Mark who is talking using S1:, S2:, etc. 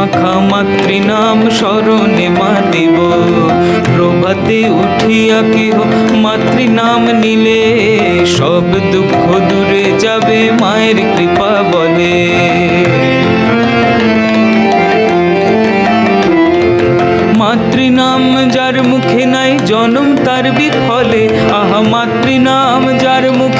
S1: মধুমাখা মাতৃনাম স্মরণে মা দেব প্রভাতে উঠিয়া কেহ মাতৃনাম নিলে। সব দুঃখ দূরে যাবে মায়ের কৃপা বলে। মাতৃনাম যার মুখে নাই জনম, তার বিফলে আহা মাতৃনাম যার মুখে